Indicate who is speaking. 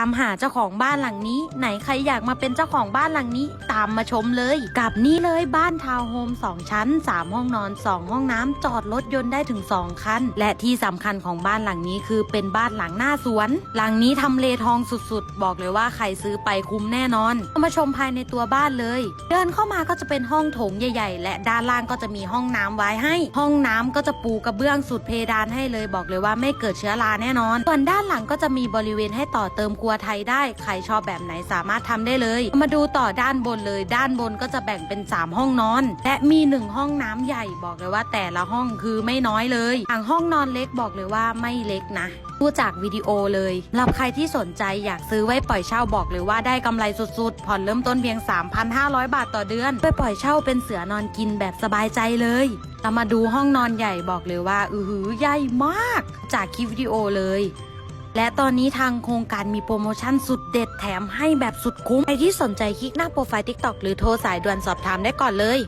Speaker 1: ตามหาเจ้าของบ้านหลังนี้ ไหนใครอยากมาเป็นเจ้าของบ้านหลังนี้ ตามมาชมเลย กับนี่เลยบ้านทาวน์โฮม2 ชั้น 3 ห้องนอน 2 ห้องน้ำจอดรถยนต์ได้ถึง 2 คัน และที่สำคัญของบ้านหลังนี้คือเป็นบ้านหลังหน้าสวน หลังนี้ทำเลทองสุดๆ บอกเลยว่าใครซื้อไปคุ้มแน่นอน มาชมภายในตัวบ้านเลย เดินเข้ามาก็จะเป็นห้องโถงใหญ่ ๆ และด้านล่างก็จะมีห้องน้ำไว้ให้ ห้องน้ำก็จะปูกระเบื้องสุดเพดานให้เลย บอกเลยว่าไม่เกิดเชื้อราแน่นอนส่วนด้านหลังก็จะมีบริเวณให้ต่อเติมครัวไทยได้ ใครชอบแบบไหนสามารถทำได้เลย มาดูต่อด้านบนเลย ด้านบนก็จะแบ่งเป็น 3 ห้องนอน และมี 1 ห้องน้ำใหญ่บอกเลยว่าแต่ละห้องคือไม่น้อยเลยทางห้องนอนเล็กบอกเลยว่าไม่เล็กนะดูจากวิดีโอเลยสำหรับใครที่สนใจอยากซื้อไว้ปล่อยเช่าบอกเลยว่าได้กำไรสุดๆ ผ่อนเริ่มต้นเพียง 3,500 บาทต่อเดือนไปปล่อยเช่าเป็นเสือนอนกินแบบสบายใจเลยเรามาดูห้องนอนใหญ่บอกเลยว่า อือหือใหญ่มาก จากคลิปวิดีโอเลย และตอนนี้ทางโครงการมีโปรโมชั่นสุดเด็ดแถมให้แบบสุดคุ้ม ใครที่สนใจคลิกหน้าโปรไฟล์ TikTok หรือโทรสายด่วนสอบถามได้ก่อนเลย